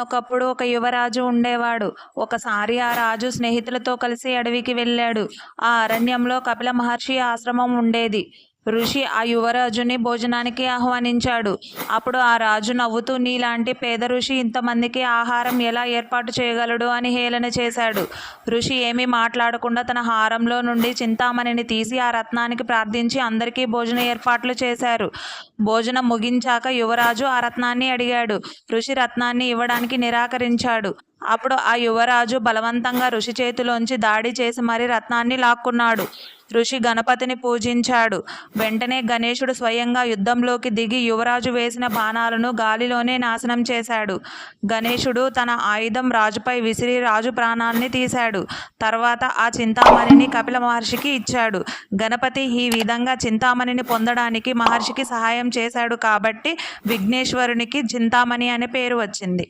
ఒకప్పుడు ఒక యువరాజు ఉండేవాడు. ఒకసారి ఆ రాజు స్నేహితులతో కలిసి అడవికి వెళ్ళాడు. ఆ అరణ్యంలో కపిల మహర్షి ఆశ్రమం ఉండేది. ఋషి ఆ యువరాజుని భోజనానికి ఆహ్వానించాడు. అప్పుడు ఆ రాజు నవ్వుతూ నీలాంటి పేద ఋషి ఇంతమందికి ఆహారం ఎలా ఏర్పాటు చేయగలడు? అని హేళన చేశాడు. ఋషి ఏమీ మాట్లాడకుండా తన హారంలో నుండి చింతామణిని తీసి ఆ రత్నానికి ప్రార్థించి అందరికీ భోజన ఏర్పాట్లు చేశారు. భోజనం ముగించాక యువరాజు ఆ రత్నాన్ని అడిగాడు. ఋషి రత్నాన్ని ఇవ్వడానికి నిరాకరించాడు. అప్పుడు ఆ యువరాజు బలవంతంగా ఋషి చేతిలోంచి దాడి చేసి మరీ రత్నాన్ని లాక్కున్నాడు. ఋషి గణపతిని పూజించాడు. వెంటనే గణేశుడు స్వయంగా యుద్ధంలోకి దిగి యువరాజు వేసిన బాణాలను గాలిలోనే నాశనం చేశాడు. గణేశుడు తన ఆయుధం రాజుపై విసిరి రాజు ప్రాణాన్ని తీశాడు. తర్వాత ఆ చింతామణిని కపిల మహర్షికి ఇచ్చాడు. గణపతి ఈ విధంగా చింతామణిని పొందడానికి మహర్షికి సహాయం చేశాడు కాబట్టి విఘ్నేశ్వరునికి చింతామణి అనే పేరు వచ్చింది.